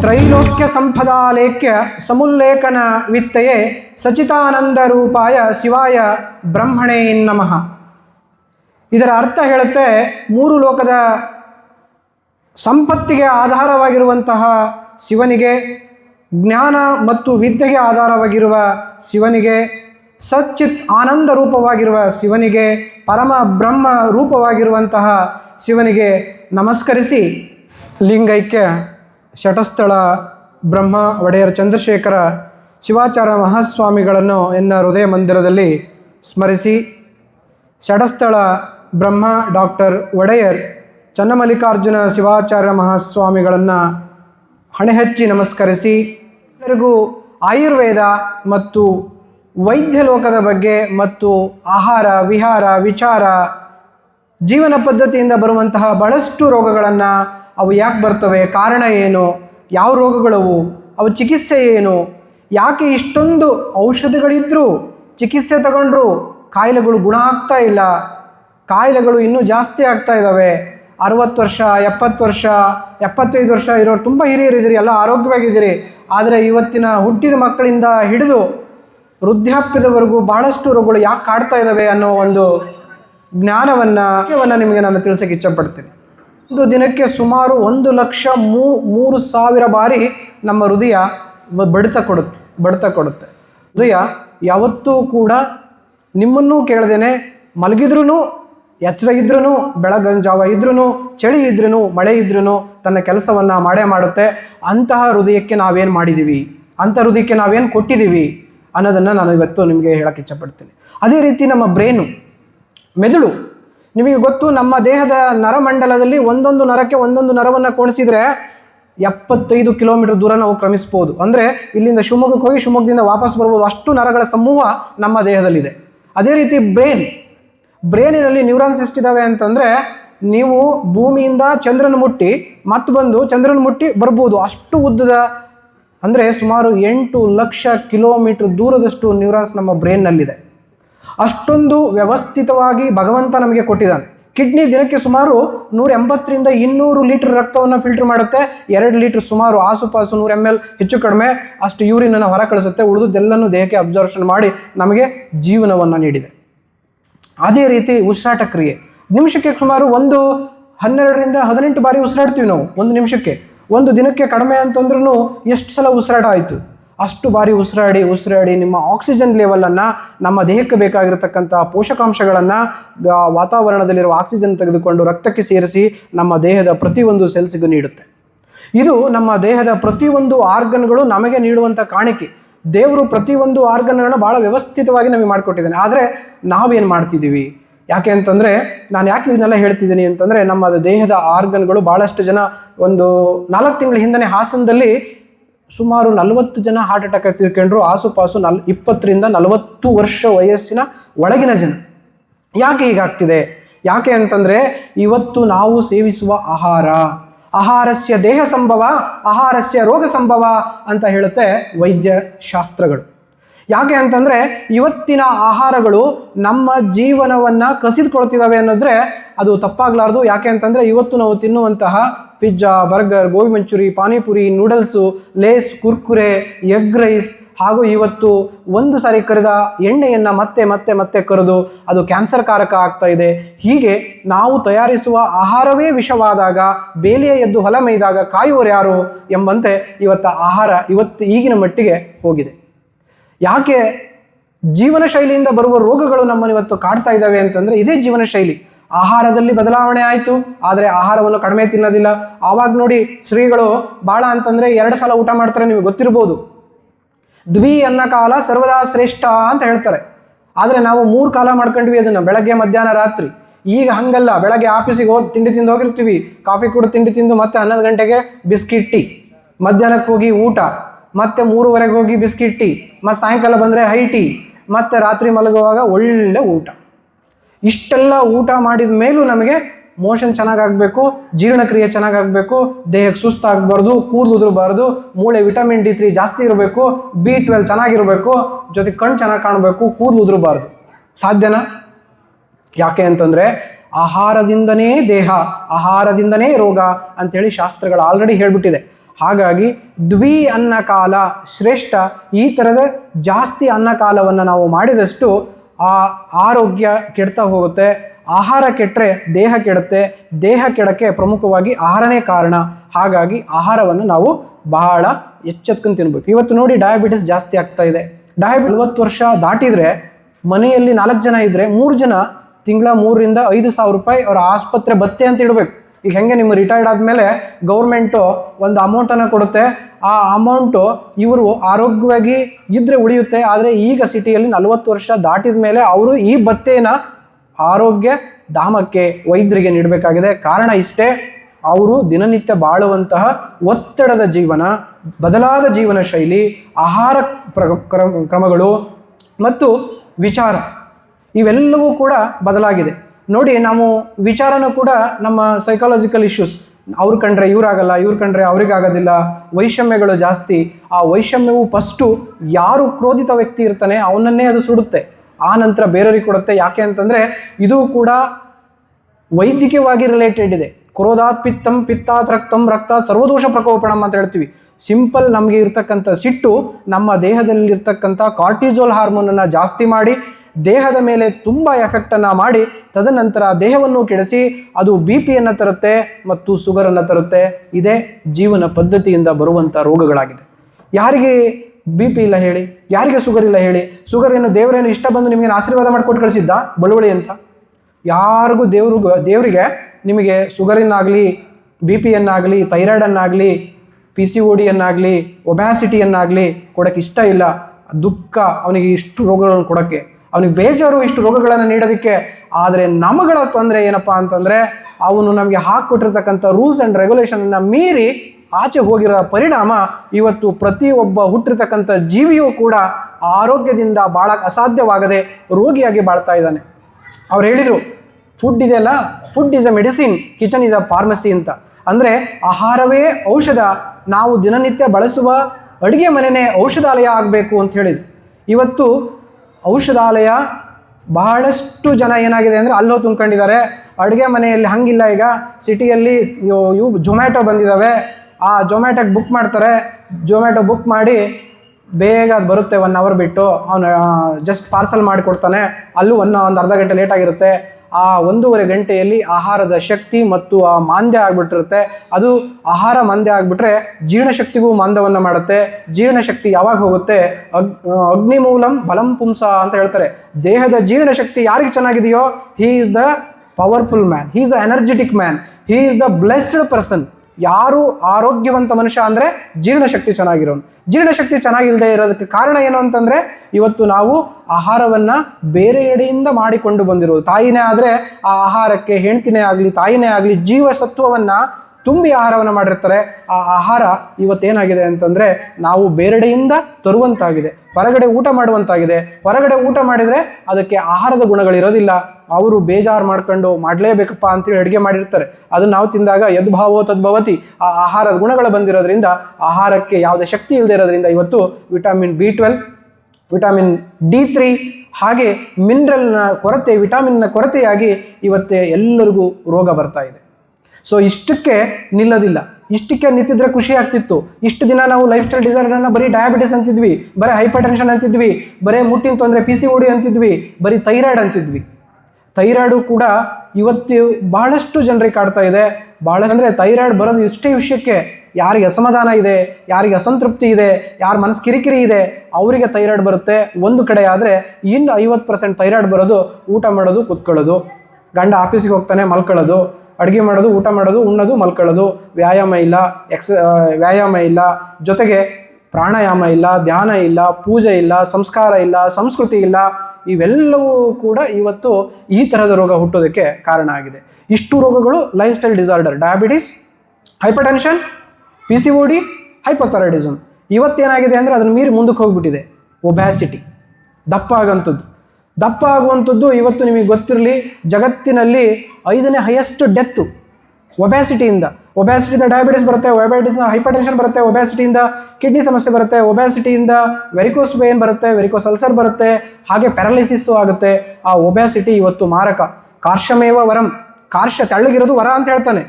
ತ್ರೈಲೋಕ್ಯ ಸಂಪದಾಲೇಖ್ಯ ಸಮುಲ್ಲೇಖನ ವಿತ್ತಯೇ ಸಚಿತಾನಂದ ರೂಪಾಯ ಶಿವಾಯ ಬ್ರಹ್ಮಣೇ ನಮಃ. ಇದರ ಅರ್ಥ ಹೇಳುತ್ತೆ ಮೂರು ಲೋಕದ ಸಂಪತ್ತಿಗೆ ಆಧಾರವಾಗಿರುವಂತಹ ಶಿವನಿಗೆ, ಜ್ಞಾನ ಮತ್ತು ವಿದ್ಯೆಗೆ ಆಧಾರವಾಗಿರುವ ಶಿವನಿಗೆ ಸಚ್ಚಿತ್ ಆನಂದ ರೂಪವಾಗಿರುವ ಶಿವನಿಗೆ ಪರಮ ಬ್ರಹ್ಮ ರೂಪವಾಗಿರುವಂತಹ ಶಿವನಿಗೆ ನಮಸ್ಕರಿಸಿ. ಲಿಂಗೈಕ್ಯ ಶಟಸ್ಥಳ ಬ್ರಹ್ಮ ಒಡೆಯರ್ ಚಂದ್ರಶೇಖರ ಶಿವಾಚಾರ್ಯ ಮಹಾಸ್ವಾಮಿಗಳನ್ನು ಎನ್ನ ಹೃದಯ ಮಂದಿರದಲ್ಲಿ ಸ್ಮರಿಸಿ. ಷಡಸ್ಥಳ ಬ್ರಹ್ಮ ಡಾಕ್ಟರ್ ಒಡೆಯರ್ ಚನ್ನಮಲ್ಲಿಕಾರ್ಜುನ ಶಿವಾಚಾರ್ಯ ಮಹಾಸ್ವಾಮಿಗಳನ್ನು ಹಣೆಹಚ್ಚಿ ನಮಸ್ಕರಿಸಿ. ಎಲ್ಲರಿಗೂ ಆಯುರ್ವೇದ ಮತ್ತು ವೈದ್ಯ ಲೋಕದ ಬಗ್ಗೆ ಮತ್ತು ಆಹಾರ, ವಿಹಾರ, ವಿಚಾರ, ಜೀವನ ಪದ್ಧತಿಯಿಂದ ಬರುವಂತಹ ಬಹಳಷ್ಟು ರೋಗಗಳನ್ನು ಅವು ಯಾಕೆ ಬರ್ತವೆ, ಕಾರಣ ಏನು, ಯಾವ ರೋಗಗಳವು, ಅವು ಚಿಕಿತ್ಸೆ ಏನು, ಯಾಕೆ ಇಷ್ಟೊಂದು ಔಷಧಿಗಳಿದ್ದರೂ ಚಿಕಿತ್ಸೆ ತಗೊಂಡ್ರು ಕಾಯಿಲೆಗಳು ಗುಣ ಆಗ್ತಾ ಇಲ್ಲ, ಕಾಯಿಲೆಗಳು ಇನ್ನೂ ಜಾಸ್ತಿ ಆಗ್ತಾ ಇದ್ದಾವೆ ಅರವತ್ತು ವರ್ಷ, ಎಪ್ಪತ್ತು ವರ್ಷ, ಎಪ್ಪತ್ತೈದು ವರ್ಷ ಇರೋರು ತುಂಬ ಹಿರಿಯರಿದ್ದೀರಿ, ಎಲ್ಲ ಆರೋಗ್ಯವಾಗಿದ್ದೀರಿ, ಆದರೆ ಇವತ್ತಿನ ಹುಟ್ಟಿದ ಮಕ್ಕಳಿಂದ ಹಿಡಿದು ವೃದ್ಧಾಪ್ಯದವರೆಗೂ ಬಹಳಷ್ಟು ರೋಗಗಳು ಯಾಕೆ ಕಾಡ್ತಾ ಇದ್ದಾವೆ ಅನ್ನೋ ಒಂದು ಜ್ಞಾನವನ್ನು ನಿಮಗೆ ನಾನು ತಿಳಿಸೋಕೆ ಇಚ್ಛಪಡ್ತೀನಿ. ಒಂದು ದಿನಕ್ಕೆ ಸುಮಾರು ಒಂದು ಲಕ್ಷ ಮೂ, ಮೂರು ಸಾವಿರ ಬಾರಿ ನಮ್ಮ ಹೃದಯ ಬಡಿತ ಕೊಡುತ್ತೆ ಬಡಿತ ಕೊಡುತ್ತೆ. ಹೃದಯ ಯಾವತ್ತೂ ಕೂಡ ನಿಮ್ಮನ್ನೂ ಕೇಳ್ದೇನೆ ಮಲಗಿದ್ರೂ ಎಚ್ಚರ ಇದ್ರೂ ಬೆಳಗಿನ ಜಾವ ಇದ್ರೂ ಚಳಿ ಇದ್ರೂ ಮಳೆ ಇದ್ರೂ ತನ್ನ ಕೆಲಸವನ್ನು ಮಾಡೇ ಮಾಡುತ್ತೆ. ಅಂತಹ ಹೃದಯಕ್ಕೆ ನಾವೇನು ಮಾಡಿದ್ದೀವಿ ಅಂಥ ಹೃದಯಕ್ಕೆ ನಾವೇನು ಕೊಟ್ಟಿದ್ದೀವಿ ಅನ್ನೋದನ್ನು ನಾನು ಇವತ್ತು ನಿಮಗೆ ಹೇಳಕ್ಕೆ ಇಚ್ಛಪಡ್ತೀನಿ. ಅದೇ ರೀತಿ ನಮ್ಮ ಬ್ರೇನು, ಮೆದುಳು. ನಿಮಗೆ ಗೊತ್ತು, ನಮ್ಮ ದೇಹದ ನರಮಂಡಲದಲ್ಲಿ ಒಂದೊಂದು ನರಕ್ಕೆ ಒಂದೊಂದು ನರವನ್ನು ಕೋಣಿಸಿದರೆ ಎಪ್ಪತ್ತೈದು ಕಿಲೋಮೀಟರ್ ದೂರ ನಾವು ಕ್ರಮಿಸ್ಬೋದು. ಅಂದರೆ ಇಲ್ಲಿಂದ ಶಿವಮೊಗ್ಗಕ್ಕೆ ಹೋಗಿ ಶಿವಮೊಗ್ಗದಿಂದ ವಾಪಸ್ ಬರ್ಬೋದು. ಅಷ್ಟು ನರಗಳ ಸಮೂಹ ನಮ್ಮ ದೇಹದಲ್ಲಿದೆ. ಅದೇ ರೀತಿ ಬ್ರೇನ್, ಬ್ರೇನಿನಲ್ಲಿ ನ್ಯೂರಾನ್ಸ್ ಎಷ್ಟಿದ್ದಾವೆ ಅಂತಂದರೆ ನೀವು ಭೂಮಿಯಿಂದ ಚಂದ್ರನ ಮುಟ್ಟಿ ಮತ್ತೆ ಬಂದು ಚಂದ್ರನ ಮುಟ್ಟಿ ಬರ್ಬೋದು. ಅಷ್ಟು ಉದ್ದದ ಅಂದರೆ ಸುಮಾರು ಎಂಟು ಲಕ್ಷ ಕಿಲೋಮೀಟ್ರ್ ದೂರದಷ್ಟು ನ್ಯೂರಾನ್ಸ್ ನಮ್ಮ ಬ್ರೈನ್ನಲ್ಲಿದೆ ಅಷ್ಟೊಂದು ವ್ಯವಸ್ಥಿತವಾಗಿ ಭಗವಂತ ನಮಗೆ ಕೊಟ್ಟಿದ್ದಾನೆ. ಕಿಡ್ನಿ ದಿನಕ್ಕೆ ಸುಮಾರು ನೂರ ಎಂಬತ್ತರಿಂದ ಇನ್ನೂರು ಲೀಟರ್ ರಕ್ತವನ್ನು ಫಿಲ್ಟರ್ ಮಾಡುತ್ತೆ. ಎರಡು ಲೀಟರ್ ಸುಮಾರು ಆಸುಪಾಸು ನೂರು ಎಂ ಎಲ್ ಹೆಚ್ಚು ಕಡಿಮೆ ಅಷ್ಟು ಯೂರಿನನ್ನು ಹೊರ ಕಳಿಸುತ್ತೆ ಉಳಿದುದೆಲ್ಲನೂ ದೇಹಕ್ಕೆ ಅಬ್ಸರ್ವೇಷನ್ ಮಾಡಿ ನಮಗೆ ಜೀವನವನ್ನು ನೀಡಿದೆ. ಅದೇ ರೀತಿ ಉಸಿರಾಟ ಕ್ರಿಯೆ. ನಿಮಿಷಕ್ಕೆ ಸುಮಾರು ಒಂದು ಹನ್ನೆರಡರಿಂದ ಹದಿನೆಂಟು ಬಾರಿ ಉಸಿರಾಡ್ತೀವಿ ನಾವು ಒಂದು ನಿಮಿಷಕ್ಕೆ. ಒಂದು ದಿನಕ್ಕೆ ಕಡಿಮೆ ಅಂತಂದ್ರೂ ಎಷ್ಟು ಸಲ ಉಸಿರಾಟ ಆಯಿತು ಅಷ್ಟು ಬಾರಿ ಉಸಿರಾಡಿ ಉಸಿರಾಡಿ ನಿಮ್ಮ ಆಕ್ಸಿಜನ್ ಲೆವೆಲನ್ನು ನಮ್ಮ ದೇಹಕ್ಕೆ ಬೇಕಾಗಿರತಕ್ಕಂಥ ಪೋಷಕಾಂಶಗಳನ್ನು ವಾತಾವರಣದಲ್ಲಿರುವ ಆಕ್ಸಿಜನ್ ತೆಗೆದುಕೊಂಡು ರಕ್ತಕ್ಕೆ ಸೇರಿಸಿ ನಮ್ಮ ದೇಹದ ಪ್ರತಿಯೊಂದು ಸೆಲ್ಸಿಗೂ ನೀಡುತ್ತೆ. ಇದು ನಮ್ಮ ದೇಹದ ಪ್ರತಿಯೊಂದು ಆರ್ಗನ್ಗಳು ನಮಗೆ ನೀಡುವಂಥ ಕಾಣಿಕೆ. ದೇವರು ಪ್ರತಿಯೊಂದು ಆರ್ಗನ್ಗಳನ್ನ ಭಾಳ ವ್ಯವಸ್ಥಿತವಾಗಿ ನಮಗೆ ಮಾಡಿಕೊಟ್ಟಿದ್ದಾನೆ. ಆದರೆ ನಾವೇನು ಮಾಡ್ತಿದ್ದೀವಿ? ಯಾಕೆ ಅಂತಂದರೆ ನಾನು ಯಾಕೆ ಇದನ್ನೆಲ್ಲ ಹೇಳ್ತಿದ್ದೀನಿ ಅಂತಂದರೆ ನಮ್ಮ ದೇಹದ ಆರ್ಗನ್ಗಳು ಭಾಳಷ್ಟು ಜನ ಒಂದು ನಾಲ್ಕು ತಿಂಗಳ ಹಿಂದೆ ಹಾಸನದಲ್ಲಿ ಸುಮಾರು ನಲವತ್ತು ಜನ ಹಾರ್ಟ್ ಅಟ್ಯಾಕ್ ತಿಳ್ಕೊಂಡ್ರು ಆಸುಪಾಸು ನಲ್ ಇಪ್ಪತ್ತರಿಂದ ನಲವತ್ತು ವರ್ಷ ವಯಸ್ಸಿನ ಒಳಗಿನ ಜನ. ಯಾಕೆ ಹೀಗಾಗ್ತಿದೆ ಯಾಕೆ ಅಂತಂದರೆ ಇವತ್ತು ನಾವು ಸೇವಿಸುವ ಆಹಾರ, ಆಹಾರಸ್ಯ ದೇಹ ಸಂಭವ, ಆಹಾರಸ್ಯ ರೋಗ ಸಂಭವ ಅಂತ ಹೇಳುತ್ತೆ ವೈದ್ಯ ಶಾಸ್ತ್ರಗಳು ಯಾಕೆ ಅಂತಂದರೆ ಇವತ್ತಿನ ಆಹಾರಗಳು ನಮ್ಮ ಜೀವನವನ್ನು ಕಸಿದುಕೊಳ್ತಿದ್ದಾವೆ ಅನ್ನೋದ್ರೆ ಅದು ತಪ್ಪಾಗಲಾರ್ದು. ಯಾಕೆ ಅಂತಂದರೆ ಇವತ್ತು ನಾವು ತಿನ್ನುವಂತಹ pizza, burger, gobi Manchurian, panipuri, noodles, Lay's, Kurkure, egg rice ಹಾಗೂ ಇವತ್ತು ಒಂದು ಸಾರಿ ಕರೆದ ಎಣ್ಣೆಯನ್ನು ಮತ್ತೆ ಮತ್ತೆ ಮತ್ತೆ ಕರೆದು ಅದು ಕ್ಯಾನ್ಸರ್ ಕಾರಕ ಆಗ್ತಾ ಇದೆ. ಹೀಗೆ ನಾವು ತಯಾರಿಸುವ ಆಹಾರವೇ ವಿಷವಾದಾಗ, ಬೇಲಿಯ ಎದ್ದು ಹೊಲ ಮೇಯ್ದಾಗ ಕಾಯುವರು ಯಾರು ಎಂಬಂತೆ ಇವತ್ತು ಆಹಾರ ಇವತ್ತು ಈಗಿನ ಮಟ್ಟಿಗೆ ಹೋಗಿದೆ. ಯಾಕೆ ಜೀವನ ಶೈಲಿಯಿಂದ ಬರುವ ರೋಗಗಳು ನಮ್ಮನ್ನು ಇವತ್ತು ಕಾಡ್ತಾ ಇದ್ದಾವೆ ಅಂತಂದರೆ ಇದೇ ಜೀವನ ಶೈಲಿ ಆಹಾರದಲ್ಲಿ ಬದಲಾವಣೆ ಆಯಿತು, ಆದರೆ ಆಹಾರವನ್ನು ಕಡಿಮೆ ತಿನ್ನೋದಿಲ್ಲ. ಆವಾಗ ನೋಡಿ ಶ್ರೀಗಳು ಭಾಳ ಅಂತಂದರೆ ಎರಡು ಸಲ ಊಟ ಮಾಡ್ತಾರೆ ನಿಮಗೆ ಗೊತ್ತಿರ್ಬೋದು. ದ್ವಿ ಅನ್ನ ಕಾಲ ಸರ್ವದಾ ಶ್ರೇಷ್ಠ ಅಂತ ಹೇಳ್ತಾರೆ. ಆದರೆ ನಾವು ಮೂರು ಕಾಲ ಮಾಡ್ಕೊಂಡ್ವಿ ಅದನ್ನು, ಬೆಳಗ್ಗೆ, ಮಧ್ಯಾಹ್ನ, ರಾತ್ರಿ. ಈಗ ಹಂಗಲ್ಲ, ಬೆಳಗ್ಗೆ ಆಫೀಸಿಗೆ ಹೋಗಿ ತಿಂಡಿ ತಿಂದು ಹೋಗಿರ್ತೀವಿ. ಕಾಫಿ ಕೂಡ ತಿಂಡಿ ತಿಂದು ಮತ್ತೆ ಹನ್ನೊಂದು ಗಂಟೆಗೆ ಬಿಸ್ಕಿಟ್, ಟೀ. ಮಧ್ಯಾಹ್ನಕ್ಕೆ ಹೋಗಿ ಊಟ. ಮತ್ತೆ ಮೂರುವರೆಗೆ ಹೋಗಿ ಬಿಸ್ಕಿಟ್ ಟೀ, ಮತ್ತು ಸಾಯಂಕಾಲ ಬಂದರೆ ಹೈ ಟೀ, ಮತ್ತೆ ರಾತ್ರಿ ಮಲಗುವಾಗ ಒಳ್ಳೆ ಊಟ. ಇಷ್ಟೆಲ್ಲ ಊಟ ಮಾಡಿದ ಮೇಲೂ ನಮಗೆ ಮೋಷನ್ ಚೆನ್ನಾಗಾಗಬೇಕು, ಜೀರ್ಣಕ್ರಿಯೆ ಚೆನ್ನಾಗಾಗಬೇಕು, ದೇಹಕ್ಕೆ ಸುಸ್ತಾಗಬಾರ್ದು, ಕೂದಲು ಉದುರಬಾರ್ದು, ಮೂಳೆ ವಿಟಮಿನ್ ಡಿ ತ್ರೀ ಜಾಸ್ತಿ ಇರಬೇಕು, ಬಿ ಟ್ವೆಲ್ ಚೆನ್ನಾಗಿರಬೇಕು, ಜೊತೆ ಕಣ್ಣು ಚೆನ್ನಾಗಿ ಕಾಣಬೇಕು, ಕೂದಲು ಉದುರಬಾರ್ದು. ಸಾಧ್ಯನಾ? ಯಾಕೆ ಅಂತಂದರೆ ಆಹಾರದಿಂದನೇ ದೇಹ, ಆಹಾರದಿಂದನೇ ರೋಗ ಅಂಥೇಳಿ ಶಾಸ್ತ್ರಗಳು ಆಲ್ರೆಡಿ ಹೇಳ್ಬಿಟ್ಟಿದೆ. ಹಾಗಾಗಿ ದ್ವಿ ಅನ್ನಕಾಲ ಶ್ರೇಷ್ಠ ಈ ಥರದ ಜಾಸ್ತಿ ಅನ್ನಕಾಲವನ್ನು ನಾವು ಮಾಡಿದಷ್ಟು ಆ ಆರೋಗ್ಯ ಕೆಡ್ತಾ ಹೋಗುತ್ತೆ, ಆಹಾರ ಕೆಟ್ಟರೆ ದೇಹ ಕೆಡುತ್ತೆ, ದೇಹ ಕೆಡಕ್ಕೆ ಪ್ರಮುಖವಾಗಿ ಆಹಾರನೇ ಕಾರಣ. ಹಾಗಾಗಿ ಆಹಾರವನ್ನು ನಾವು ಬಹಳ ಎಚ್ಚೆತ್ಕೊಂಡು ತಿನ್ನಬೇಕು ಇವತ್ತು ನೋಡಿ ಡಯಾಬಿಟಿಸ್ ಜಾಸ್ತಿ ಆಗ್ತಾ ಇದೆ. ಡಯಾಬಿ ನಲವತ್ತು ವರ್ಷ ದಾಟಿದರೆ, ಮನೆಯಲ್ಲಿ ನಾಲ್ಕು ಜನ ಇದ್ದರೆ ಮೂರು ಜನ ತಿಂಗಳ ಮೂರರಿಂದ ಐದು ಸಾವಿರ ರೂಪಾಯಿ ಅವರ ಆಸ್ಪತ್ರೆ ಬತ್ತೆ ಅಂತ ಇಡಬೇಕು. ಈಗ ಹೆಂಗೆ ನಿಮ್ಮ ರಿಟೈರ್ಡ್ ಆದಮೇಲೆ ಗೌರ್ಮೆಂಟು ಒಂದು ಅಮೌಂಟನ್ನು ಕೊಡುತ್ತೆ, ಆ ಅಮೌಂಟು ಇವರು ಆರೋಗ್ಯವಾಗಿ ಇದ್ದರೆ ಉಳಿಯುತ್ತೆ, ಆದರೆ ಈಗ ಸಿಟಿಯಲ್ಲಿ ನಲವತ್ತು ವರ್ಷ ದಾಟಿದ ಮೇಲೆ ಅವರು ಈ ಭತ್ತೆಯನ್ನು ಆರೋಗ್ಯ ಧಾಮಕ್ಕೆ ವೈದ್ಯರಿಗೆ ನೀಡಬೇಕಾಗಿದೆ. ಕಾರಣ ಇಷ್ಟೇ, ಅವರು ದಿನನಿತ್ಯ ಬಾಳುವಂತಹ ಒತ್ತಡದ ಜೀವನ, ಬದಲಾದ ಜೀವನ ಶೈಲಿ, ಆಹಾರ ಕ್ರಮಗಳು ಮತ್ತು ವಿಚಾರ ಇವೆಲ್ಲವೂ ಕೂಡ ಬದಲಾಗಿದೆ. ನೋಡಿ, ನಾವು ವಿಚಾರನೂ ಕೂಡ ನಮ್ಮ ಸೈಕಾಲಜಿಕಲ್ ಇಶ್ಯೂಸ್ ಅವ್ರು ಕಂಡ್ರೆ ಇವ್ರಾಗಲ್ಲ, ಇವ್ರು ಕಂಡ್ರೆ ಅವ್ರಿಗಾಗೋದಿಲ್ಲ, ವೈಷಮ್ಯಗಳು ಜಾಸ್ತಿ. ಆ ವೈಷಮ್ಯವು ಫಸ್ಟು ಯಾರು ಕ್ರೋಧಿತ ವ್ಯಕ್ತಿ ಇರ್ತಾನೆ ಅವನನ್ನೇ ಅದು ಸುಡುತ್ತೆ. ಆ ನಂತರ ಬೇರೆಯವ್ರಿಗೆ ಕೊಡುತ್ತೆ. ಯಾಕೆ ಅಂತಂದರೆ ಇದು ಕೂಡ ವೈದ್ಯಕೀಯವಾಗಿ ರಿಲೇಟೆಡ್ ಇದೆ. ಕ್ರೋಧಾತ್ ಪಿತ್ತಂ ಪಿತ್ತಾತ್ ರಕ್ತಂ ರಕ್ತ ಸರ್ವದೋಷ ಪ್ರಕೋಪಣಂ ಅಂತ ಹೇಳ್ತೀವಿ. ಸಿಂಪಲ್ ನಮಗೆ ಇರ್ತಕ್ಕಂಥ ಸಿಟ್ಟು ನಮ್ಮ ದೇಹದಲ್ಲಿರ್ತಕ್ಕಂಥ ಕಾರ್ಟಿಜೋಲ್ ಹಾರ್ಮೋನನ್ನು ಜಾಸ್ತಿ ಮಾಡಿ ದೇಹದ ಮೇಲೆ ತುಂಬ ಎಫೆಕ್ಟನ್ನು ಮಾಡಿ, ತದನಂತರ ದೇಹವನ್ನು ಕೆಡಿಸಿ ಅದು ಬಿ ಪಿಯನ್ನು ತರುತ್ತೆ ಮತ್ತು ಸುಗರನ್ನು ತರುತ್ತೆ. ಇದೇ ಜೀವನ ಪದ್ಧತಿಯಿಂದ ಬರುವಂಥ ರೋಗಗಳಾಗಿದೆ. ಯಾರಿಗೆ ಬಿ ಪಿ ಇಲ್ಲ ಹೇಳಿ, ಯಾರಿಗೆ ಸುಗರ್ ಇಲ್ಲ ಹೇಳಿ ಸುಗರ್ ಏನು ದೇವರೇನು ಇಷ್ಟ ಬಂದು ನಿಮಗೆ ಆಶೀರ್ವಾದ ಮಾಡಿಕೊಟ್ಟು ಕಳಿಸಿದ್ದ? ಬಳುವಳಿ ಅಂತ. ಯಾರಿಗೂ ದೇವ್ರಿಗೂ ದೇವರಿಗೆ ನಿಮಗೆ ಶುಗರಿನ್ನಾಗಲಿ ಬಿ ಪಿಯನ್ನಾಗಲಿ ಥೈರಾಯ್ಡನ್ನಾಗಲಿ ಪಿ ಸಿ ಓ ಡಿಯನ್ನಾಗಲಿ ಒಬ್ಯಾಸಿಟಿಯನ್ನಾಗಲಿ ಕೊಡೋಕ್ಕೆ ಇಷ್ಟ ಇಲ್ಲ. ದುಃಖ ಅವನಿಗೆ ಇಷ್ಟು ರೋಗಗಳನ್ನು ಕೊಡೋಕ್ಕೆ. ಅವನಿಗೆ ಬೇಜಾರು ಇಷ್ಟು ರೋಗಗಳನ್ನು ನೀಡೋದಕ್ಕೆ, ಆದರೆ ನಮಗಳ ತೊಂದರೆ ಏನಪ್ಪ ಅಂತಂದರೆ, ಅವನು ನಮಗೆ ಹಾಕಿಕೊಟ್ಟಿರ್ತಕ್ಕಂಥ ರೂಲ್ಸ್ ಆ್ಯಂಡ್ ರೆಗ್ಯುಲೇಷನನ್ನು ಮೀರಿ ಆಚೆ ಹೋಗಿರೋ ಪರಿಣಾಮ ಇವತ್ತು ಪ್ರತಿಯೊಬ್ಬ ಹುಟ್ಟಿರ್ತಕ್ಕಂಥ ಜೀವಿಯೂ ಕೂಡ ಆರೋಗ್ಯದಿಂದ ಭಾಳ ಅಸಾಧ್ಯವಾಗದೆ ರೋಗಿಯಾಗಿ ಬಾಳ್ತಾ ಇದ್ದಾನೆ. ಅವ್ರು ಹೇಳಿದರು ಫುಡ್ ಇದೆಯಲ್ಲ food is a medicine kitchen is a pharmacy ಅಂತ. ಅಂದರೆ ಆಹಾರವೇ ಔಷಧ, ನಾವು ದಿನನಿತ್ಯ ಬಳಸುವ ಅಡುಗೆ ಮನೆಯೇ ಔಷಧಾಲಯ ಆಗಬೇಕು ಅಂತ ಹೇಳಿದ್ರು. ಇವತ್ತು ಔಷಧಾಲಯ ಬಹಳಷ್ಟು ಜನ ಏನಾಗಿದೆ ಅಂದರೆ ಅಲ್ಲೋ ತುಂಬ್ಕೊಂಡಿದ್ದಾರೆ. ಅಡುಗೆ ಮನೆಯಲ್ಲಿ ಹಂಗಿಲ್ಲ ಈಗ. ಸಿಟಿಯಲ್ಲಿ ಇವು ಜೊಮ್ಯಾಟೊ ಬಂದಿದ್ದಾವೆ ಆ ಜೊಮ್ಯಾಟೋಗೆ ಬುಕ್ ಮಾಡ್ತಾರೆ. ಜೊಮ್ಯಾಟೊ ಬುಕ್ ಮಾಡಿ ಬೇಗ ಅದು ಬರುತ್ತೆ ಒನ್ ಅವರ್ ಬಿಟ್ಟು. ಅವನು ಜಸ್ಟ್ ಪಾರ್ಸಲ್ ಮಾಡಿಕೊಡ್ತಾನೆ. ಅಲ್ಲೂ ಒನ್ ಒಂದು ಅರ್ಧ ಗಂಟೆ ಲೇಟ್ ಆಗಿರುತ್ತೆ. ಆ ಒಂದೂವರೆ ಗಂಟೆಯಲ್ಲಿ ಆಹಾರದ ಶಕ್ತಿ ಮತ್ತು ಆ ಮಾಂದ್ಯ ಆಗಿಬಿಟ್ಟಿರುತ್ತೆ. ಅದು ಆಹಾರ ಮಾಂದ್ಯ ಆಗಿಬಿಟ್ರೆ ಜೀರ್ಣಶಕ್ತಿಗೂ ಮಾಂದ್ಯವನ್ನು ಮಾಡುತ್ತೆ. ಜೀರ್ಣಶಕ್ತಿ ಯಾವಾಗ ಹೋಗುತ್ತೆ? ಅಗ್ ಅಗ್ನಿಮೂಲಂ ಬಲಂ ಪುಂಸ ಅಂತ ಹೇಳ್ತಾರೆ. ದೇಹದ ಜೀರ್ಣಶಕ್ತಿ ಯಾರಿಗೆ ಚೆನ್ನಾಗಿದೆಯೋ? He is the powerful man he is the energetic man he is the blessed person ಯಾರು ಆರೋಗ್ಯವಂತ ಮನುಷ್ಯ ಅಂದರೆ ಜೀರ್ಣಶಕ್ತಿ ಚೆನ್ನಾಗಿರೋನು. ಜೀರ್ಣಶಕ್ತಿ ಚೆನ್ನಾಗಿಲ್ಲದೆ ಇರೋದಕ್ಕೆ ಕಾರಣ ಏನು ಅಂತಂದರೆ, ಇವತ್ತು ನಾವು ಆಹಾರವನ್ನು ಬೇರೆ ಎಡೆಯಿಂದ ಮಾಡಿಕೊಂಡು ಬಂದಿರೋದು. ತಾಯಿನೇ ಆದರೆ ಆ ಆಹಾರಕ್ಕೆ ಹೆಂಡ್ತಿನೇ ಆಗಲಿ, ತಾಯಿನೇ ಆಗಲಿ ಜೀವಸತ್ವವನ್ನು ತುಂಬಿ ಆಹಾರವನ್ನು ಮಾಡಿರ್ತಾರೆ. ಆ ಆಹಾರ ಇವತ್ತೇನಾಗಿದೆ ಅಂತಂದರೆ, ನಾವು ಬೇರೆಡೆಯಿಂದ ತರುವಂತಾಗಿದೆ. ಹೊರಗಡೆ ಊಟ ಮಾಡುವಂತಾಗಿದೆ. ಹೊರಗಡೆ ಊಟ ಮಾಡಿದರೆ ಅದಕ್ಕೆ ಆಹಾರದ ಗುಣಗಳಿರೋದಿಲ್ಲ. ಅವರು ಬೇಜಾರು ಮಾಡ್ಕೊಂಡು ಮಾಡಲೇಬೇಕಪ್ಪ ಅಂತೇಳಿ ಅಡುಗೆ ಮಾಡಿರ್ತಾರೆ. ಅದನ್ನು ನಾವು ತಿಂದಾಗ ಯದ್ಭಾವೋ ತದ್ಭವತಿ ಆ ಆಹಾರದ ಗುಣಗಳು ಬಂದಿರೋದ್ರಿಂದ ಆಹಾರಕ್ಕೆ ಯಾವುದೇ ಶಕ್ತಿ ಇಲ್ಲದೆ ಇರೋದ್ರಿಂದ ಇವತ್ತು vitamin B twelve, vitamin D three ಹಾಗೆ ಮಿನರಲ್ನ ಕೊರತೆ, ವಿಟಮಿನ್ನ ಕೊರತೆಯಾಗಿ ಇವತ್ತೇ ಎಲ್ಲರಿಗೂ ರೋಗ ಬರ್ತಾ ಇದೆ. ಸೊ ಇಷ್ಟಕ್ಕೆ ನಿಲ್ಲೋದಿಲ್ಲ. ಇಷ್ಟಕ್ಕೆ ನಿಂತಿದ್ರೆ ಖುಷಿ ಆಗ್ತಿತ್ತು. ಇಷ್ಟು ದಿನ ನಾವು ಲೈಫ್ ಸ್ಟೈಲ್ ಡಿಸಾರ್ಡರ್ನ ಬರೀ ಡಯಾಬಿಟಿಸ್ ಅಂತಿದ್ವಿ, ಬರೀ ಹೈಪರ್ ಟೆನ್ಷನ್ ಅಂತಿದ್ವಿ, ಬರೀ ಮುಟ್ಟಿನ ತೊಂದರೆ ಪಿ ಸಿ ಓಡಿ ಅಂತಿದ್ವಿ, ಬರೀ ಥೈರಾಯ್ಡ್ ಅಂತಿದ್ವಿ. ಥೈರಾಯ್ಡು ಕೂಡ ಇವತ್ತು ಬಹಳಷ್ಟು ಜನರಿಗೆ ಕಾಡ್ತಾ ಇದೆ. ಭಾಳ ಅಂದರೆ ಥೈರಾಯ್ಡ್ ಬರೋದು ಇಷ್ಟೇ ವಿಷಯಕ್ಕೆ ಯಾರಿಗೆ ಅಸಮಾಧಾನ ಇದೆ, ಯಾರಿಗೆ ಅಸಂತೃಪ್ತಿ ಇದೆ, ಯಾರ ಮನಸ್ಸು ಕಿರಿಕಿರಿ ಇದೆ, ಅವರಿಗೆ ಥೈರಾಯ್ಡ್ ಬರುತ್ತೆ. ಒಂದು ಕಡೆ ಆದರೆ ಇನ್ನು ಐವತ್ತು ಪರ್ಸೆಂಟ್ ಥೈರಾಯ್ಡ್ ಬರೋದು ಊಟ ಮಾಡೋದು, ಕುತ್ಕೊಳ್ಳೋದು. ಗಂಡ ಆಫೀಸಿಗೆ ಹೋಗ್ತಾನೆ ಮಲ್ಕೊಳ್ಳೋದು. ಅಡುಗೆ ಮಾಡೋದು, ಊಟ ಮಾಡೋದು, ಉಣ್ಣೋದು, ಮಲ್ಕೊಳ್ಳೋದು. ವ್ಯಾಯಾಮ ಇಲ್ಲ, ಎಕ್ಸ ವ್ಯಾಯಾಮ ಇಲ್ಲ. ಜೊತೆಗೆ ಪ್ರಾಣಾಯಾಮ ಇಲ್ಲ, ಧ್ಯಾನ ಇಲ್ಲ, ಪೂಜೆ ಇಲ್ಲ, ಸಂಸ್ಕಾರ ಇಲ್ಲ, ಸಂಸ್ಕೃತಿ ಇಲ್ಲ. ಇವೆಲ್ಲವೂ ಕೂಡ ಇವತ್ತು ಈ ಥರದ ರೋಗ ಹುಟ್ಟೋದಕ್ಕೆ ಕಾರಣ ಆಗಿದೆ. ಇಷ್ಟು ರೋಗಗಳು lifestyle disorder diabetes hypertension P C O D hypothyroidism ಇವತ್ತೇನಾಗಿದೆ ಅಂದರೆ ಅದನ್ನು ಮೀರಿ ಮುಂದಕ್ಕೆ ಹೋಗ್ಬಿಟ್ಟಿದೆ. ಒಬ್ಯಾಸಿಟಿ ದಪ್ಪ ಆಗೋಂಥದ್ದು ದಪ್ಪ ಆಗುವಂಥದ್ದು ಇವತ್ತು ನಿಮಗೆ ಗೊತ್ತಿರಲಿ, ಜಗತ್ತಿನಲ್ಲಿ ಐದನೇ ಹೈಯೆಸ್ಟ್ ಡೆತ್ತು ಒಬ್ಯಾಸಿಟಿಯಿಂದ ಒಬ್ಯಾಸಿಟಿಯಿಂದ ಡಯಾಬಿಟಿಸ್ ಬರುತ್ತೆ ಒಬ್ಯಾಟಿಸ್ನ ಹೈಪರ್ಟೆನ್ಷನ್ ಬರುತ್ತೆ, ಒಬ್ಯಾಸಿಟಿಯಿಂದ ಕಿಡ್ನಿ ಸಮಸ್ಯೆ ಬರುತ್ತೆ, ಒಬ್ಯಾಸಿಟಿಯಿಂದ ವೆರಿಕೋಸ್ ವೇನ್ ಬರುತ್ತೆ ವೆರಿಕೋಸ್ ಅಲ್ಸರ್ ಬರುತ್ತೆ, ಹಾಗೆ ಪ್ಯಾರಾಲಿಸಿಸ್ ಆಗುತ್ತೆ. ಆ ಒಬ್ಯಾಸಿಟಿ ಇವತ್ತು ಮಾರಕ. ಕಾರ್ಶಮೇವ ವರಂ. ಕಾರ್ಶ ತೆಳ್ಳಗಿರೋದು ವರ ಅಂತ ಹೇಳ್ತಾನೆ.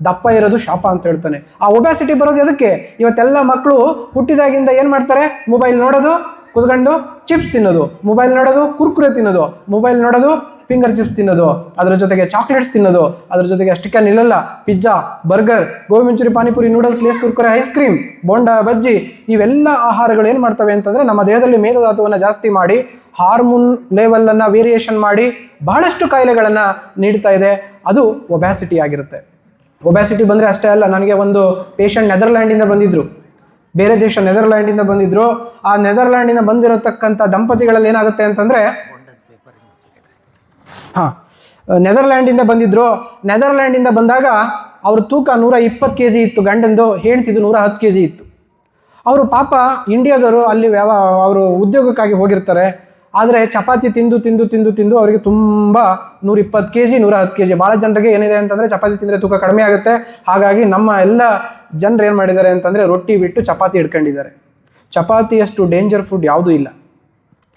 ದಪ್ಪ ಇರೋದು ಶಾಪ ಅಂತ ಹೇಳ್ತಾನೆ. ಆ ಒಬ್ಯಾಸಿಟಿ ಬರೋದು ಎದಕ್ಕೆ? ಇವತ್ತೆಲ್ಲ ಮಕ್ಕಳು ಹುಟ್ಟಿದಾಗಿಂದ ಏನು ಮಾಡ್ತಾರೆ? ಮೊಬೈಲ್ ನೋಡೋದು, ಕುತ್ಕೊಂಡು ಚಿಪ್ಸ್ ತಿನ್ನೋದು. ಮೊಬೈಲ್ ನೋಡೋದು, ಕುರ್ಕುರೆ ತಿನ್ನೋದು. ಮೊಬೈಲ್ ನೋಡೋದು ಫಿಂಗರ್ ಚಿಪ್ಸ್ ತಿನ್ನೋದು, ಅದರ ಜೊತೆಗೆ ಚಾಕ್ಲೇಟ್ಸ್ ತಿನ್ನೋದು, ಅದರ ಜೊತೆಗೆ ಅಷ್ಟಕ್ಕೆ ನಿಲ್ಲಲ್ಲ. Pizza, burger, gobi Manchurian, panipuri, noodles, Lay's Kurkure, ice cream, bonda, bajji ಇವೆಲ್ಲ ಆಹಾರಗಳು ಏನು ಮಾಡ್ತವೆ ಅಂತಂದರೆ ನಮ್ಮ ದೇಹದಲ್ಲಿ ಮೇಧಧಾತುವನ್ನು ಜಾಸ್ತಿ ಮಾಡಿ, ಹಾರ್ಮೋನ್ ಲೆವೆಲನ್ನು ವೇರಿಯೇಷನ್ ಮಾಡಿ ಬಹಳಷ್ಟು ಕಾಯಿಲೆಗಳನ್ನು ನೀಡ್ತಾ ಇದೆ. ಅದು ಒಬ್ಯಾಸಿಟಿ ಆಗಿರುತ್ತೆ. ಒಬ್ಯಾಸಿಟಿ ಬಂದರೆ ಅಷ್ಟೇ ಅಲ್ಲ, ನನಗೆ ಒಂದು ಪೇಷಂಟ್ ನೆದರ್ಲ್ಯಾಂಡಿಂದ ಬಂದಿದ್ದರು ಬೇರೆ ದೇಶ ನೆದರ್ಲ್ಯಾಂಡಿಂದ ಬಂದಿದ್ದರು ಆ ನೆದರ್ಲ್ಯಾಂಡಿಂದ ಬಂದಿರತಕ್ಕಂಥ ದಂಪತಿಗಳಲ್ಲಿ ಏನಾಗುತ್ತೆ ಅಂತಂದರೆ ಹಾಂ. ನೆದರ್ಲ್ಯಾಂಡಿಂದ ಬಂದಿದ್ದರು ನೆದರ್ಲ್ಯಾಂಡಿಂದ ಬಂದಾಗ ಅವ್ರ ತೂಕ ನೂರ ಇಪ್ಪತ್ತು ಕೆ ಜಿ ಇತ್ತು. ಗಂಡಂದು ಹೇಳ್ತಿದ್ದು ನೂರ ಹತ್ತು ಕೆ ಜಿ ಇತ್ತು. ಅವರು ಪಾಪ ಇಂಡಿಯಾದವರು ಅಲ್ಲಿ ವ್ಯವ, ಅವರು ಉದ್ಯೋಗಕ್ಕಾಗಿ ಹೋಗಿರ್ತಾರೆ. ಆದರೆ ಚಪಾತಿ ತಿಂದು ತಿಂದು ತಿಂದು ತಿಂದು ಅವರಿಗೆ ತುಂಬ ನೂರ ಇಪ್ಪತ್ತು ಕೆ ಜಿ ನೂರ ಹತ್ತು ಕೆ ಜಿ ಭಾಳ ಜನರಿಗೆ ಏನಿದೆ ಅಂತಂದರೆ ಚಪಾತಿ ತಿಂದರೆ ತೂಕ ಕಡಿಮೆ ಆಗುತ್ತೆ. ಹಾಗಾಗಿ ನಮ್ಮ ಎಲ್ಲ ಜನರು ಏನು ಮಾಡಿದ್ದಾರೆ ಅಂತಂದರೆ ರೊಟ್ಟಿ ಬಿಟ್ಟು ಚಪಾತಿ ಹಿಡ್ಕೊಂಡಿದ್ದಾರೆ. ಚಪಾತಿಯಷ್ಟು ಡೇಂಜರ್ ಫುಡ್ ಯಾವುದೂ ಇಲ್ಲ.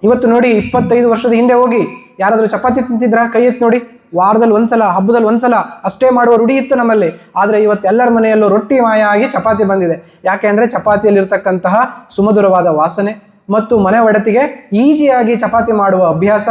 ಇವತ್ತು ನೋಡಿ ಇಪ್ಪತ್ತೈದು ವರ್ಷದ ಹಿಂದೆ ಹೋಗಿ ಯಾರಾದರೂ ಚಪಾತಿ ತಿಂತಿದ್ರ? ಕೈ ಎತ್ತಿ ನೋಡಿ. ವಾರದಲ್ಲಿ ಒಂದ್ಸಲ, ಹಬ್ಬದಲ್ಲಿ ಒಂದ್ಸಲ ಅಷ್ಟೇ ಮಾಡುವ ರೂಢಿ ಇತ್ತು ನಮ್ಮಲ್ಲಿ. ಆದರೆ ಇವತ್ತು ಎಲ್ಲರ ಮನೆಯಲ್ಲೂ ರೊಟ್ಟಿ ಮಾಯ ಆಗಿ ಚಪಾತಿ ಬಂದಿದೆ. ಯಾಕೆ ಅಂದರೆ ಚಪಾತಿಯಲ್ಲಿರ್ತಕ್ಕಂತಹ ಸುಮಧುರವಾದ ವಾಸನೆ ಮತ್ತು ಮನೆ ಒಡತಿಗೆ ಈಜಿಯಾಗಿ ಚಪಾತಿ ಮಾಡುವ ಅಭ್ಯಾಸ.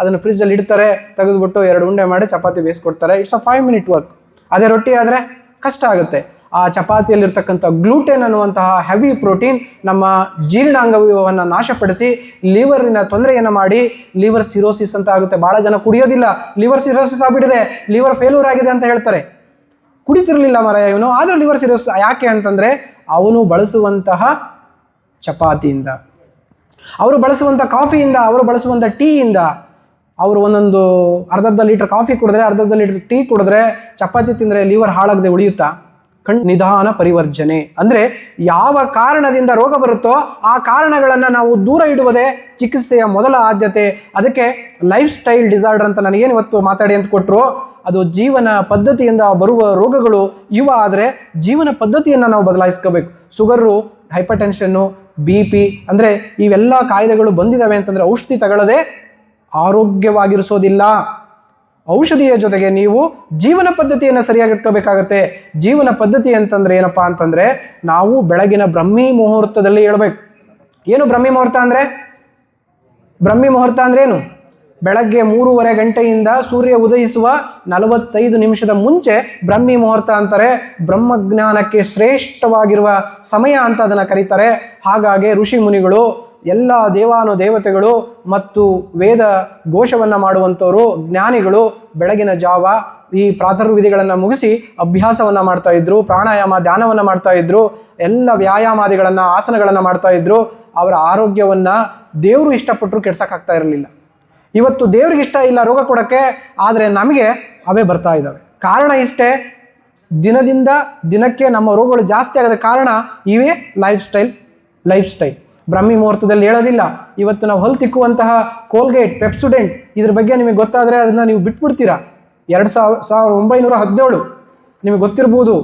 ಅದನ್ನು ಫ್ರಿಜ್ಜಲ್ಲಿ ಇಡ್ತಾರೆ, ತೆಗೆದುಬಿಟ್ಟು ಎರಡು ಉಂಡೆ ಮಾಡಿ chapati ಬೇಯಿಸ್ಕೊಡ್ತಾರೆ. It's a five minute work ಅದೇ ರೊಟ್ಟಿ ಆದರೆ ಕಷ್ಟ ಆಗುತ್ತೆ. ಆ ಚಪಾತಿಯಲ್ಲಿರ್ತಕ್ಕಂಥ ಗ್ಲೂಟೆನ್ ಅನ್ನುವಂತಹ ಹೆವಿ ಪ್ರೋಟೀನ್ ನಮ್ಮ ಜೀರ್ಣಾಂಗವನ್ನು ನಾಶಪಡಿಸಿ ಲಿವರಿನ ತೊಂದರೆಯನ್ನು ಮಾಡಿ ಲಿವರ್ ಸಿರೋಸಿಸ್ ಅಂತ ಆಗುತ್ತೆ. ಭಾಳ ಜನ ಕುಡಿಯೋದಿಲ್ಲ. ಲಿವರ್ ಸಿರೋಸಿಸ್ ಆಗಿಬಿಟ್ಟಿದೆ. ಲಿವರ್ ಫೇಲ್ಯೂರ್ ಆಗಿದೆ ಅಂತ ಹೇಳ್ತಾರೆ. ಕುಡಿತಿರಲಿಲ್ಲ ಮರ ಇವನು. ಆದರೂ ಲಿವರ್ ಸಿರೋಸ್ ಯಾಕೆ ಅಂತಂದರೆ ಅವನು ಬಳಸುವಂತಹ ಚಪಾತಿಯಿಂದ. ಅವರು ಬಳಸುವಂಥ ಕಾಫಿಯಿಂದ, ಅವರು ಬಳಸುವಂಥ ಟೀಯಿಂದ. ಅವರು ಒಂದೊಂದು ಅರ್ಧರ್ಧ ಲೀಟರ್ ಕಾಫಿ ಕುಡಿದ್ರೆ, ಅರ್ಧರ್ಧ ಲೀಟರ್ ಟೀ ಕುಡಿದ್ರೆ, ಚಪಾತಿ ತಿಂದರೆ ಲಿವರ್ ಹಾಳಾಗದೆ ಉಳಿಯುತ್ತಾ? ಕಣ್ ನಿಧಾನ ಪರಿವರ್ಜನೆ. ಅಂದರೆ ಯಾವ ಕಾರಣದಿಂದ ರೋಗ ಬರುತ್ತೋ ಆ ಕಾರಣಗಳನ್ನು ನಾವು ದೂರ ಇಡುವುದೇ ಚಿಕಿತ್ಸೆಯ ಮೊದಲ ಆದ್ಯತೆ. ಅದಕ್ಕೆ ಲೈಫ್ ಸ್ಟೈಲ್ ಡಿಸಾರ್ಡರ್ ಅಂತ ನನಗೇನು ಇವತ್ತು ಮಾತಾಡಿ ಅಂತ ಕೊಟ್ಟರು ಅದು ಜೀವನ ಪದ್ಧತಿಯಿಂದ ಬರುವ ರೋಗಗಳು ಇವ ಆದರೆ ಜೀವನ ಪದ್ಧತಿಯನ್ನು ನಾವು ಬದಲಾಯಿಸ್ಕೋಬೇಕು. Sugar hypertension B P ಅಂದರೆ ಇವೆಲ್ಲ ಕಾಯಿಲೆಗಳು ಬಂದಿದ್ದಾವೆ ಅಂತಂದರೆ ಔಷಧಿ ತಗೊಳ್ಳದೆ ಆರೋಗ್ಯವಾಗಿರಿಸೋದಿಲ್ಲ. ಔಷಧಿಯ ಜೊತೆಗೆ ನೀವು ಜೀವನ ಪದ್ಧತಿಯನ್ನು ಸರಿಯಾಗಿ ಇಟ್ಕೋಬೇಕಾಗತ್ತೆ. ಜೀವನ ಪದ್ಧತಿ ಅಂತಂದ್ರೆ ಏನಪ್ಪಾ ಅಂತಂದ್ರೆ ನಾವು ಬೆಳಗಿನ ಬ್ರಹ್ಮಿ ಮುಹೂರ್ತದಲ್ಲಿ ಹೇಳ್ಬೇಕು ಏನು ಬ್ರಹ್ಮಿ ಮುಹೂರ್ತ ಅಂದ್ರೆ? ಬ್ರಹ್ಮಿ ಮುಹೂರ್ತ ಅಂದ್ರೆ ಏನು? ಬೆಳಗ್ಗೆ ಮೂರುವರೆ ಗಂಟೆಯಿಂದ ಸೂರ್ಯ ಉದಯಿಸುವ ನಲವತ್ತೈದು ನಿಮಿಷದ ಮುಂಚೆ ಬ್ರಹ್ಮಿ ಮುಹೂರ್ತ ಅಂತಾರೆ. ಬ್ರಹ್ಮಜ್ಞಾನಕ್ಕೆ ಶ್ರೇಷ್ಠವಾಗಿರುವ ಸಮಯ ಅಂತ ಅದನ್ನು ಕರೀತಾರೆ. ಹಾಗಾಗಿ ಋಷಿ ಮುನಿಗಳು ಎಲ್ಲ ದೇವಾನು ದೇವತೆಗಳು ಮತ್ತು ವೇದ ಘೋಷವನ್ನು ಮಾಡುವಂಥವರು, ಜ್ಞಾನಿಗಳು ಬೆಳಗಿನ ಜಾವ ಈ ಪ್ರಾತರ್ವಿಧಿಗಳನ್ನು ಮುಗಿಸಿ ಅಭ್ಯಾಸವನ್ನು ಮಾಡ್ತಾ ಇದ್ರು, ಪ್ರಾಣಾಯಾಮ ಧ್ಯಾನವನ್ನು ಮಾಡ್ತಾ ಇದ್ರು, ಎಲ್ಲ ವ್ಯಾಯಾಮಾದಿಗಳನ್ನು, ಆಸನಗಳನ್ನು ಮಾಡ್ತಾ ಇದ್ರು, ಅವರ ಆರೋಗ್ಯವನ್ನು ದೇವರು ಇಷ್ಟಪಟ್ಟರು ಕೆಡ್ಸೋಕ್ಕಾಗ್ತಾ ಇರಲಿಲ್ಲ. ಇವತ್ತು ದೇವ್ರಿಗೆ ಇಷ್ಟ ಇಲ್ಲ ರೋಗ ಕೊಡೋಕ್ಕೆ, ಆದರೆ ನಮಗೆ ಅವೇ ಬರ್ತಾ ಇದ್ದಾವೆ. ಕಾರಣ ಇಷ್ಟೇ, ದಿನದಿಂದ ದಿನಕ್ಕೆ ನಮ್ಮ ರೋಗಗಳು ಜಾಸ್ತಿ ಆಗದ ಕಾರಣ ಇವೇ ಲೈಫ್ ಸ್ಟೈಲ್ ಲೈಫ್ ಸ್ಟೈಲ್ ಬ್ರಹ್ಮಿ ಮುಹೂರ್ತದಲ್ಲಿ ಹೇಳೋದಿಲ್ಲ. ಇವತ್ತು ನಾವು ಹೊಲ್ ತಿಕ್ಕುವಂತಹ ಕೋಲ್ಗೇಟ್ ಪೆಪ್ಸುಡೆಂಟ್ ಇದ್ರ ಬಗ್ಗೆ ನಿಮಗೆ ಗೊತ್ತಾದರೆ ಅದನ್ನು ನೀವು ಬಿಟ್ಬಿಡ್ತೀರಾ. ಎರಡು ಸಾವಿರ, ಸಾವಿರದ ಒಂಬೈನೂರ ಹದಿನೇಳು. ನಿಮಗೆ ಗೊತ್ತಿರ್ಬೋದು.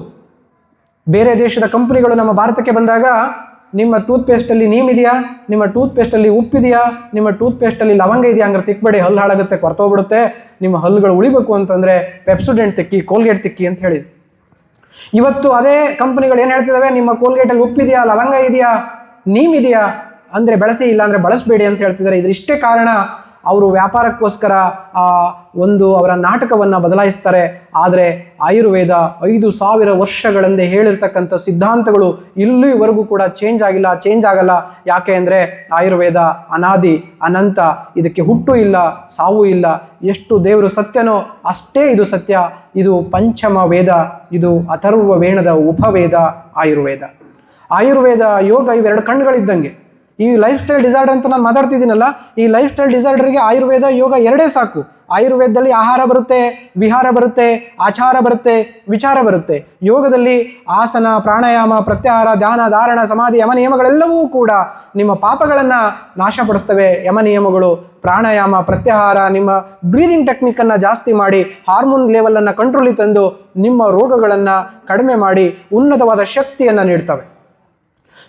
ಬೇರೆ ದೇಶದ ಕಂಪ್ನಿಗಳು ನಮ್ಮ ಭಾರತಕ್ಕೆ ಬಂದಾಗ ನಿಮ್ಮ ಟೂತ್ಪೇಸ್ಟಲ್ಲಿ ಇದೆಯಾ? ನಿಮ್ಮ ಟೂತ್ಪೇಸ್ಟಲ್ಲಿ ಉಪ್ಪಿದೆಯಾ ನಿಮ್ಮ ಟೂತ್ಪೇಸ್ಟಲ್ಲಿ ಲವಂಗ ಇದೆಯಾ ಅಂದ್ರೆ ತಿಕ್ಬೇಡಿ, ಹಲ್ಲು ಹಾಳಾಗುತ್ತೆ ಕೊರತೋಗ್ಬಿಡುತ್ತೆ ನಿಮ್ಮ ಹಲ್ಲುಗಳು ಉಳಿಬೇಕು ಅಂತಂದರೆ ಪೆಪ್ಸುಡೆಂಟ್ ತಿಕ್ಕಿ ಕೋಲ್ಗೇಟ್ ತಿಕ್ಕಿ ಅಂತ ಹೇಳಿದ್ರು. ಇವತ್ತು ಅದೇ ಕಂಪ್ನಿಗಳು ಏನು ಹೇಳ್ತಿದ್ದಾವೆ ನಿಮ್ಮ ಕೋಲ್ಗೇಟಲ್ಲಿ ಉಪ್ಪಿದೆಯಾ ಲವಂಗ ಇದೆಯಾ? ನೀಮ್ ಇದೆಯಾ ಅಂದರೆ ಬಳಸಿ ಇಲ್ಲ ಅಂದರೆ ಬಳಸಬೇಡಿ ಅಂತ ಹೇಳ್ತಿದ್ದಾರೆ. ಇದರಿಷ್ಟೇ ಕಾರಣ ಅವರು ವ್ಯಾಪಾರಕ್ಕೋಸ್ಕರ, ಆ, ಒಂದು ಅವರ ನಾಟಕವನ್ನು ಬದಲಾಯಿಸ್ತಾರೆ. ಆದರೆ ಆಯುರ್ವೇದ ಐದು ಸಾವಿರ ವರ್ಷಗಳಂದೇ ಹೇಳಿರ್ತಕ್ಕಂಥ ಸಿದ್ಧಾಂತಗಳು ಇಲ್ಲಿವರೆಗೂ ಕೂಡ ಚೇಂಜ್ ಆಗಿಲ್ಲ ಚೇಂಜ್ ಆಗಲ್ಲ. ಯಾಕೆ ಅಂದರೆ ಆಯುರ್ವೇದ ಅನಾದಿ, ಅನಂತ, ಇದಕ್ಕೆ ಹುಟ್ಟು ಇಲ್ಲ, ಸಾವು ಇಲ್ಲ. ಎಷ್ಟು ದೇವರು ಸತ್ಯನೋ ಅಷ್ಟೇ ಇದು ಸತ್ಯ. ಇದು ಪಂಚಮ ವೇದ, ಇದು ಅಥರ್ವ ವೇಣದ ಉಪವೇದ ಆಯುರ್ವೇದ. ಆಯುರ್ವೇದ, ಯೋಗ ಇವೆರಡು ಕಣ್ಣುಗಳಿದ್ದಂಗೆ. ಈ ಲೈಫ್ ಸ್ಟೈಲ್ ಡಿಸಾರ್ಡರ್ ಅಂತ ನಾನು ಮಾತಾಡ್ತಿದ್ದೀನಲ್ಲ, ಈ ಲೈಫ್ ಸ್ಟೈಲ್ ಡಿಸಾರ್ಡರ್ಗೆ ಆಯುರ್ವೇದ, ಯೋಗ ಎರಡೇ ಸಾಕು. ಆಯುರ್ವೇದದಲ್ಲಿ ಆಹಾರ ಬರುತ್ತೆ, ವಿಹಾರ ಬರುತ್ತೆ, ಆಚಾರ ಬರುತ್ತೆ, ವಿಚಾರ ಬರುತ್ತೆ. ಯೋಗದಲ್ಲಿ ಆಸನ, ಪ್ರಾಣಾಯಾಮ, ಪ್ರತ್ಯಾಹಾರ, ಧ್ಯಾನ, ಧಾರಣ, ಸಮಾಧಿ, ಯಮ ನಿಯಮಗಳೆಲ್ಲವೂ ಕೂಡ ನಿಮ್ಮ ಪಾಪಗಳನ್ನು ನಾಶಪಡಿಸ್ತವೆ. ಯಮ ನಿಯಮಗಳು, ಪ್ರಾಣಾಯಾಮ, ಪ್ರತ್ಯಾಹಾರ, ನಿಮ್ಮ ಬ್ರೀದಿಂಗ್ ಟೆಕ್ನಿಕನ್ನು ಜಾಸ್ತಿ ಮಾಡಿ ಹಾರ್ಮೋನ್ ಲೆವೆಲನ್ನು ಕಂಟ್ರೋಲಿಗೆ ತಂದು ನಿಮ್ಮ ರೋಗಗಳನ್ನು ಕಡಿಮೆ ಮಾಡಿ, ಉನ್ನತವಾದ ಶಕ್ತಿಯನ್ನು ನೀಡ್ತವೆ.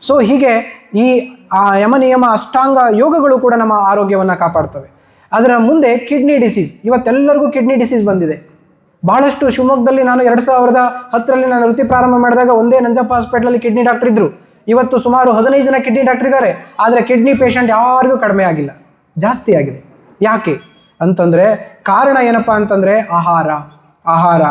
ಸೊ ಹೀಗೆ ಈ, ಆ ಯಮ ನಿಯಮ ಅಷ್ಟಾಂಗ ಯೋಗಗಳು ಕೂಡ ನಮ್ಮ ಆರೋಗ್ಯವನ್ನು ಕಾಪಾಡ್ತವೆ. ಅದರ ಮುಂದೆ ಕಿಡ್ನಿ ಡಿಸೀಸ್ ಇವತ್ತೆಲ್ಲರಿಗೂ ಕಿಡ್ನಿ ಡಿಸೀಸ್ ಬಂದಿದೆ. ಬಹಳಷ್ಟು ಶಿವಮೊಗ್ಗದಲ್ಲಿ ನಾನು ಎರಡು ಸಾವಿರದ ಹತ್ತರಲ್ಲಿ ನಾನು ವೃತ್ತಿ ಪ್ರಾರಂಭ ಮಾಡಿದಾಗ ಒಂದೇ ನಂಜಪ್ಪ ಹಾಸ್ಪಿಟ್ಲಲ್ಲಿ ಕಿಡ್ನಿ ಡಾಕ್ಟರ್ ಇದ್ದರು ಇವತ್ತು ಸುಮಾರು ಹದಿನೈದು ಜನ ಕಿಡ್ನಿ ಡಾಕ್ಟರ್ ಇದ್ದಾರೆ. ಆದರೆ ಕಿಡ್ನಿ ಪೇಷಂಟ್ ಯಾರಿಗೂ ಕಡಿಮೆ ಆಗಿಲ್ಲ. ಜಾಸ್ತಿ ಆಗಿದೆ. ಯಾಕೆ? ಅಂತಂದರೆ ಕಾರಣ ಏನಪ್ಪ ಅಂತಂದರೆ ಆಹಾರ. ಆಹಾರ,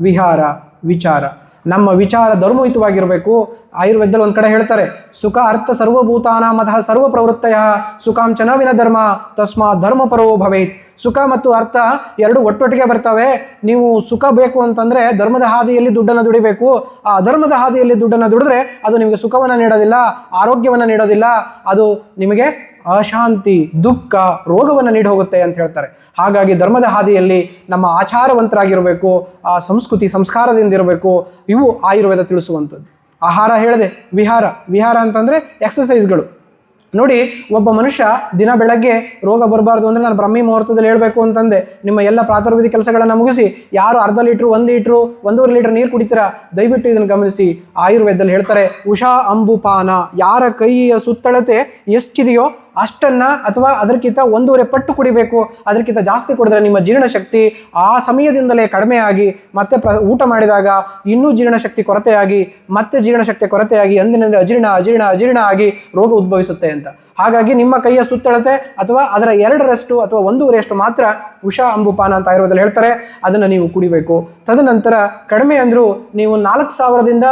ವಿಹಾರ, ವಿಚಾರ. ನಮ್ಮ ವಿಚಾರ ಧರ್ಮಯುತವಾಗಿರಬೇಕು. ಆಯುರ್ವೇದದಲ್ಲಿ ಒಂದು ಕಡೆ ಹೇಳ್ತಾರೆ, ಸುಖ ಅರ್ಥ ಸರ್ವಭೂತಾನ ಮತಃ ಸರ್ವ ಪ್ರವೃತ್ತಯ ಸುಖಾಂಚನ ವಿನ ಧರ್ಮ ತಸ್ಮಾ ಧರ್ಮ ಪರವೋ ಭವೇತ್. ಸುಖ ಮತ್ತು ಅರ್ಥ ಎರಡು ಒಟ್ಟೊಟ್ಟಿಗೆ ಬರ್ತವೆ. ನೀವು ಸುಖ ಬೇಕು ಅಂತಂದರೆ ಧರ್ಮದ ಹಾದಿಯಲ್ಲಿ ದುಡ್ಡನ್ನು ದುಡಿಬೇಕು. ಆ ಅಧರ್ಮದ ಹಾದಿಯಲ್ಲಿ ದುಡ್ಡನ್ನು ದುಡಿದ್ರೆ ಅದು ನಿಮಗೆ ಸುಖವನ್ನು ನೀಡೋದಿಲ್ಲ, ಆರೋಗ್ಯವನ್ನು ನೀಡೋದಿಲ್ಲ. ಅದು ನಿಮಗೆ ಅಶಾಂತಿ, ದುಃಖ, ರೋಗವನ್ನು ನೀಡಿ ಹೋಗುತ್ತೆ ಅಂತ ಹೇಳ್ತಾರೆ. ಹಾಗಾಗಿ ಧರ್ಮದ ಹಾದಿಯಲ್ಲಿ ನಮ್ಮ ಆಚಾರವಂತರಾಗಿರಬೇಕು, ಆ ಸಂಸ್ಕೃತಿ ಸಂಸ್ಕಾರದಿಂದ ಇರಬೇಕು, ಇವು ಆಯುರ್ವೇದ ತಿಳಿಸುವಂಥದ್ದು. ಆಹಾರ ಹೇಳಿದೆ, ವಿಹಾರ. ವಿಹಾರ ಅಂತಂದರೆ ಎಕ್ಸಸೈಸ್ಗಳು ನೋಡಿ, ಒಬ್ಬ ಮನುಷ್ಯ ದಿನ ಬೆಳಗ್ಗೆ ರೋಗ ಬರಬಾರ್ದು ಅಂದರೆ ನಾನು ಬ್ರಹ್ಮಿ ಮುಹೂರ್ತದಲ್ಲಿ ಹೇಳಬೇಕು ಅಂತಂದೆ. ನಿಮ್ಮ ಎಲ್ಲ ಪ್ರಾತರ್ವಿಧಿ ಕೆಲಸಗಳನ್ನು ಮುಗಿಸಿ, ಯಾರು ಅರ್ಧ ಲೀಟ್ರು, ಒಂದು ಲೀಟ್ರು, ಒಂದೂವರೆ ಲೀಟ್ರ್ ನೀರು ಕುಡಿತೀರಾ? ದಯವಿಟ್ಟು ಇದನ್ನು ಗಮನಿಸಿ. ಆಯುರ್ವೇದದಲ್ಲಿ ಹೇಳ್ತಾರೆ, ಉಷಾ ಅಂಬುಪಾನ. ಯಾರ ಕೈಯ ಸುತ್ತಳತೆ ಎಷ್ಟಿದೆಯೋ ಅಷ್ಟನ್ನ ಅಥವಾ ಅದಕ್ಕಿಂತ ಒಂದೂವರೆ ಪಟ್ಟು ಕುಡಿಬೇಕು, ಅದಕ್ಕಿಂತ ಜಾಸ್ತಿ ಕುಡಿದ್ರೆ ನಿಮ್ಮ ಜೀರ್ಣಶಕ್ತಿ ಆ ಸಮಯದಿಂದಲೇ ಕಡಿಮೆ ಆಗಿ ಮತ್ತೆ ಪ್ರ, ಊಟ ಮಾಡಿದಾಗ ಇನ್ನೂ ಜೀರ್ಣಶಕ್ತಿ ಕೊರತೆಯಾಗಿ, ಮತ್ತೆ ಜೀರ್ಣಶಕ್ತಿ ಕೊರತೆಯಾಗಿ ಅಂದಿನಲ್ಲಿ ಅಜೀರ್ಣ ಅಜೀರ್ಣ ಅಜೀರ್ಣ ಆಗಿ ರೋಗ ಉದ್ಭವಿಸುತ್ತೆ ಅಂತ. ಹಾಗಾಗಿ ನಿಮ್ಮ ಕೈಯ ಸುತ್ತಳತೆ ಅಥವಾ ಅದರ ಎರಡರಷ್ಟು ಅಥವಾ ಒಂದೂವರೆಯಷ್ಟು ಮಾತ್ರ ಉಷಾ ಅಂಬುಪಾನ ಅಂತ ಆಯುರ್ವೇದದಲ್ಲಿ ಹೇಳ್ತಾರೆ, ಅದನ್ನು ನೀವು ಕುಡಿಬೇಕು. ತದನಂತರ ಕಡಿಮೆ ಅಂದರೂ ನೀವು ನಾಲ್ಕು ಸಾವಿರದಿಂದ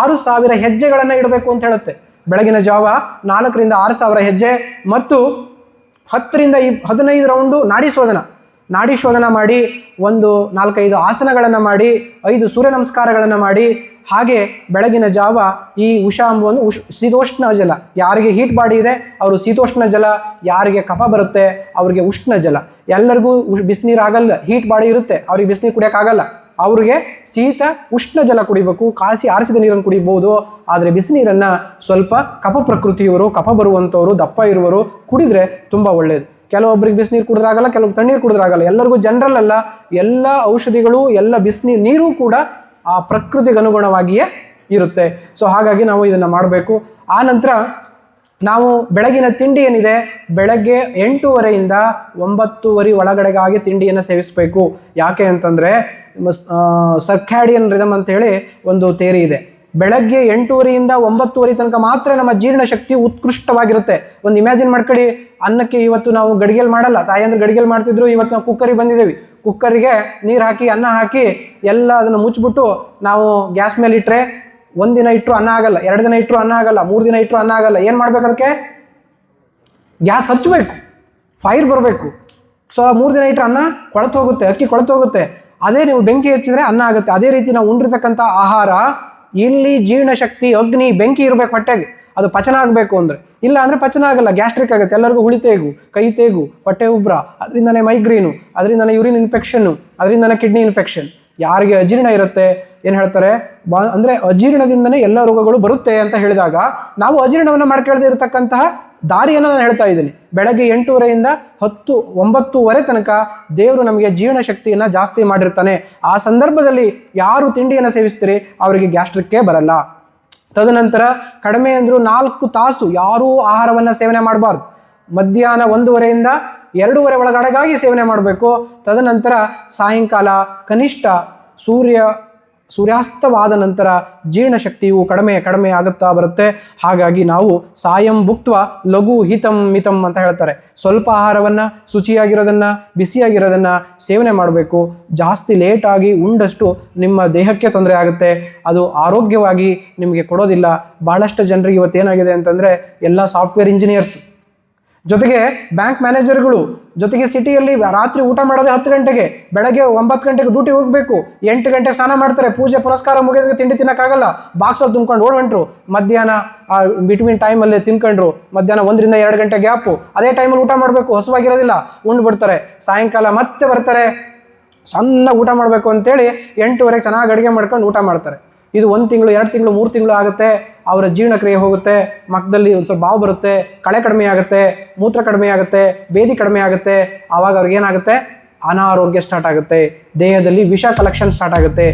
ಆರು ಸಾವಿರ ಹೆಜ್ಜೆಗಳನ್ನು ಇಡಬೇಕು ಅಂತ ಹೇಳುತ್ತೆ. ಬೆಳಗಿನ ಜಾವ ನಾಲ್ಕರಿಂದ ಆರು ಸಾವಿರ ಹೆಜ್ಜೆ ಮತ್ತು ಹತ್ತರಿಂದ ಇ ಹದಿನೈದು ರೌಂಡು ನಾಡಿ ಶೋಧನ. ನಾಡಿ ಶೋಧನ ಮಾಡಿ ಒಂದು ನಾಲ್ಕೈದು ಆಸನಗಳನ್ನು ಮಾಡಿ, ಐದು ಸೂರ್ಯ ನಮಸ್ಕಾರಗಳನ್ನು ಮಾಡಿ, ಹಾಗೆ ಬೆಳಗಿನ ಜಾವ ಈ ಉಷಾ ಅಂಬುವನ್ನು ಉಷ್, ಶೀತೋಷ್ಣ ಜಲ. ಯಾರಿಗೆ ಹೀಟ್ ಬಾಡಿ ಇದೆ, ಅವರು ಶೀತೋಷ್ಣ ಜಲ, ಯಾರಿಗೆ ಕಫ ಬರುತ್ತೆ, ಅವರಿಗೆ ಉಷ್ಣ ಜಲ. ಎಲ್ಲರಿಗೂ ಉಷ್ ಬಿಸಿನೀರು ಆಗಲ್ಲ ಹೀಟ್ ಬಾಡಿ ಇರುತ್ತೆ, ಅವ್ರಿಗೆ ಬಿಸಿನೀರು ಕುಡಿಯೋಕ್ಕಾಗಲ್ಲ. ಅವ್ರಿಗೆ ಶೀತ, ಉಷ್ಣ ಜಲ ಕುಡಿಬೇಕು, ಕಾಸಿ ಆರಿಸಿದ ನೀರನ್ನು ಕುಡಿಬಹುದು ಆದರೆ ಬಿಸಿನೀರನ್ನು ಸ್ವಲ್ಪ ಕಪ ಪ್ರಕೃತಿಯವರು, ಕಫ ಬರುವಂಥವರು ದಪ್ಪ ಇರುವವರು ಕುಡಿದ್ರೆ ತುಂಬ ಒಳ್ಳೆಯದು ಕೆಲವೊಬ್ಬರಿಗೆ ಬಿಸಿನೀರು ಕುಡಿದ್ರಾಗಲ್ಲ ಕೆಲವೊಬ್ಬರು ತಣ್ಣೀರು ಕುಡಿದ್ರಾಗಲ್ಲ ಎಲ್ಲರಿಗೂ ಜನರಲ್ ಅಲ್ಲ, ಎಲ್ಲ ಔಷಧಿಗಳು, ಎಲ್ಲ ಬಿಸಿನೀರು, ನೀರು ಕೂಡ ಆ ಪ್ರಕೃತಿಗೆ ಅನುಗುಣವಾಗಿಯೇ ಇರುತ್ತೆ. ಸೊ ಹಾಗಾಗಿ ನಾವು ಇದನ್ನು ಮಾಡಬೇಕು. ಆ ನಂತರ ನಾವು ಬೆಳಗಿನ ತಿಂಡಿ ಏನಿದೆ? ಬೆಳಗ್ಗೆ ಎಂಟೂವರೆಯಿಂದ ಒಂಬತ್ತುವರೆ ಒಳಗಡೆಗಾಗಿ ತಿಂಡಿಯನ್ನು ಸೇವಿಸಬೇಕು. ಯಾಕೆ ಅಂತಂದರೆ ಸರ್ಕ್ಯಾಡಿಯನ್ ರಿದಮ್ ಅಂತೇಳಿ ಒಂದು ತೇರಿ ಇದೆ. ಬೆಳಗ್ಗೆ ಎಂಟೂವರೆಯಿಂದ ಒಂಬತ್ತುವರೆ ತನಕ ಮಾತ್ರ ನಮ್ಮ ಜೀರ್ಣಶಕ್ತಿ ಉತ್ಕೃಷ್ಟವಾಗಿರುತ್ತೆ. ಒಂದು ಇಮ್ಯಾಜಿನ್ ಮಾಡ್ಕೊಳ್ಳಿ, ಅನ್ನಕ್ಕೆ ಇವತ್ತು ನಾವು ಗಡಿಗೆಲ್ ಮಾಡಲ್ಲ. ತಾಯಂದ್ರೆ ಗಡಿಗೆಲ್ ಮಾಡ್ತಿದ್ರು, ಇವತ್ತು ನಾವು ಕುಕ್ಕರಿಗೆ ಬಂದಿದ್ದೀವಿ. ಕುಕ್ಕರಿಗೆ ನೀರು ಹಾಕಿ, ಅನ್ನ ಹಾಕಿ, ಎಲ್ಲ ಅದನ್ನು ಮುಚ್ಚಿಬಿಟ್ಟು ನಾವು ಗ್ಯಾಸ್ ಮೇಲೆ ಇಟ್ಟರೆ ಒಂದಿನ ಇಟ್ಟರು ಅನ್ನ ಆಗಲ್ಲ, ಎರಡು ದಿನ ಇಟ್ಟರು ಅನ್ನ ಆಗಲ್ಲ, ಮೂರು ದಿನ ಇಟ್ಟರು ಅನ್ನ ಆಗಲ್ಲ. ಏನು ಮಾಡ್ಬೇಕು ಅದಕ್ಕೆ? ಗ್ಯಾಸ್ ಹಚ್ಚಬೇಕು ಫೈರ್ ಬರಬೇಕು. ಸೊ, ಮೂರು ದಿನ ಇಟ್ಟರೆ ಅನ್ನ ಕೊಳತು ಹೋಗುತ್ತೆ, ಅಕ್ಕಿ ಕೊಳತು ಹೋಗುತ್ತೆ. ಅದೇ ನೀವು ಬೆಂಕಿ ಹಚ್ಚಿದ್ರೆ ಅನ್ನ ಆಗುತ್ತೆ. ಅದೇ ರೀತಿ ನಾವು ಉಂಡಿರ್ತಕ್ಕಂಥ ಆಹಾರ, ಇಲ್ಲಿ ಜೀರ್ಣಶಕ್ತಿ, ಅಗ್ನಿ, ಬೆಂಕಿ ಇರಬೇಕು ಹೊಟ್ಟೆಗೆ. ಅದು ಪಚನ ಆಗಬೇಕು ಅಂದರೆ. ಇಲ್ಲ ಅಂದರೆ ಪಚನ ಆಗಲ್ಲ, ಗ್ಯಾಸ್ಟ್ರಿಕ್ ಆಗುತ್ತೆ. ಎಲ್ಲರಿಗೂ ಹುಳಿ ತೇಗು, ಕೈ ತೇಗು, ಹೊಟ್ಟೆ ಉಬ್ರ, ಅದರಿಂದನೇ ಮೈಗ್ರೇನು, ಅದರಿಂದನೇ ಯೂರಿನ್ ಇನ್ಫೆಕ್ಷನ್ನು, ಅದರಿಂದನೇ ಕಿಡ್ನಿ ಇನ್ಫೆಕ್ಷನ್. ಯಾರಿಗೆ ಅಜೀರ್ಣ ಇರುತ್ತೆ? ಏನು ಹೇಳ್ತಾರೆ? ಬಾ, ಅಂದರೆ ಅಜೀರ್ಣದಿಂದನೇ ಎಲ್ಲ ರೋಗಗಳು ಬರುತ್ತೆ ಅಂತ ಹೇಳಿದಾಗ ನಾವು ಅಜೀರ್ಣವನ್ನು ಮಾಡ್ಕೊಳ್ದೇ ಇರತಕ್ಕಂತಹ ದಾರಿಯನ್ನು ನಾನು ಹೇಳ್ತಾ ಇದ್ದೀನಿ. ಬೆಳಗ್ಗೆ ಎಂಟೂವರೆಯಿಂದ ಹತ್ತು, ಒಂಬತ್ತುವರೆ ತನಕ ದೇವರು ನಮಗೆ ಜೀವನ ಶಕ್ತಿಯನ್ನು ಜಾಸ್ತಿ ಮಾಡಿರ್ತಾನೆ. ಆ ಸಂದರ್ಭದಲ್ಲಿ ಯಾರು ತಿಂಡಿಯನ್ನು ಸೇವಿಸ್ತೀರಿ? ಅವರಿಗೆ ಗ್ಯಾಸ್ಟ್ರಿಕ್ಕೇ ಬರಲ್ಲ. ತದನಂತರ ಕಡಿಮೆ ಅಂದರೂ ನಾಲ್ಕು ತಾಸು ಯಾರೂ ಆಹಾರವನ್ನು ಸೇವನೆ ಮಾಡಬಾರ್ದು. ಮಧ್ಯಾಹ್ನ ಒಂದೂವರೆಯಿಂದ ಎರಡೂವರೆ ಒಳಗಡೆಗಾಗಿ ಸೇವನೆ ಮಾಡಬೇಕು. ತದನಂತರ ಸಾಯಂಕಾಲ ಕನಿಷ್ಠ ಸೂರ್ಯ ಸೂರ್ಯಾಸ್ತವಾದ ನಂತರ ಜೀರ್ಣಶಕ್ತಿಯು ಕಡಿಮೆ ಕಡಿಮೆ ಆಗುತ್ತಾ ಬರುತ್ತೆ. ಹಾಗಾಗಿ ನಾವು ಸಾಯಂ ಭುಕ್ತ್ವ ಲಘು ಹಿತಂ ಮಿತಂ ಅಂತ ಹೇಳ್ತಾರೆ. ಸ್ವಲ್ಪ ಆಹಾರವನ್ನು, ಶುಚಿಯಾಗಿರೋದನ್ನು, ಬಿಸಿಯಾಗಿರೋದನ್ನು ಸೇವನೆ ಮಾಡಬೇಕು. ಜಾಸ್ತಿ ಲೇಟಾಗಿ ಉಂಡಷ್ಟು ನಿಮ್ಮ ದೇಹಕ್ಕೆ ತೊಂದರೆ ಆಗುತ್ತೆ. ಅದು ಆರೋಗ್ಯವಾಗಿ ನಿಮಗೆ ಕೊಡೋದಿಲ್ಲ. ಭಾಳಷ್ಟು ಜನರಿಗೆ ಇವತ್ತೇನಾಗಿದೆ ಅಂತಂದರೆ ಎಲ್ಲ ಸಾಫ್ಟ್ವೇರ್ ಇಂಜಿನಿಯರ್ಸ್ ಜೊತೆಗೆ ಬ್ಯಾಂಕ್ ಮ್ಯಾನೇಜರ್ಗಳು ಜೊತೆಗೆ ಸಿಟಿಯಲ್ಲಿ ರಾತ್ರಿ ಊಟ ಮಾಡೋದೇ ಹತ್ತು ಗಂಟೆಗೆ, ಬೆಳಗ್ಗೆ ಒಂಬತ್ತು ಗಂಟೆಗೆ ಡ್ಯೂಟಿ ಹೋಗಬೇಕು, ಎಂಟು ಗಂಟೆ ಸ್ನಾನ ಮಾಡ್ತಾರೆ, ಪೂಜೆ ಪುರಸ್ಕಾರ ಮುಗಿದಾಗ ತಿಂಡಿ ತಿನ್ನೋಕ್ಕಾಗಲ್ಲ ಬಾಕ್ಸಲ್ಲಿ ತುಂಬ್ಕೊಂಡು ಓಡ್ಕೊಂಡ್ರು ಮಧ್ಯಾಹ್ನ ಬಿಟ್ವೀನ್ ಟೈಮಲ್ಲಿ ತಿನ್ಕೊಂಡ್ರು, ಮಧ್ಯಾಹ್ನ ಒಂದರಿಂದ ಎರಡು ಗಂಟೆ ಗ್ಯಾಪು ಅದೇ ಟೈಮಲ್ಲಿ ಊಟ ಮಾಡಬೇಕು, ಹೊಸವಾಗಿರೋದಿಲ್ಲ ಉಂಡು ಬಿಡ್ತಾರೆ ಸಾಯಂಕಾಲ ಮತ್ತೆ ಬರ್ತಾರೆ. ಸಣ್ಣ ಊಟ ಮಾಡಬೇಕು ಅಂತೇಳಿ ಎಂಟುವರೆಗೆ ಚೆನ್ನಾಗಿ ಅಡುಗೆ ಮಾಡ್ಕೊಂಡು ಊಟ ಮಾಡ್ತಾರೆ. ಇದು ಒಂದು ತಿಂಗಳು, ಎರಡು ತಿಂಗಳು, ಮೂರು ತಿಂಗಳು ಆಗುತ್ತೆ, ಅವರ ಜೀರ್ಣಕ್ರಿಯೆ ಹೋಗುತ್ತೆ ಮಕ್ಕದಲ್ಲಿ ಒಂದು ಸ್ವಲ್ಪ ಬಾವು ಬರುತ್ತೆ, ಕಳೆ ಕಡಿಮೆ ಆಗುತ್ತೆ, ಮೂತ್ರ ಕಡಿಮೆ ಆಗುತ್ತೆ, ಬೇದಿ ಕಡಿಮೆ ಆಗುತ್ತೆ, ಆವಾಗ ಅವ್ರಿಗೆ ಏನಾಗುತ್ತೆ? ಅನಾರೋಗ್ಯ ಸ್ಟಾರ್ಟ್ ಆಗುತ್ತೆ, ದೇಹದಲ್ಲಿ ವಿಷ ಕಲೆಕ್ಷನ್ ಸ್ಟಾರ್ಟ್ ಆಗುತ್ತೆ.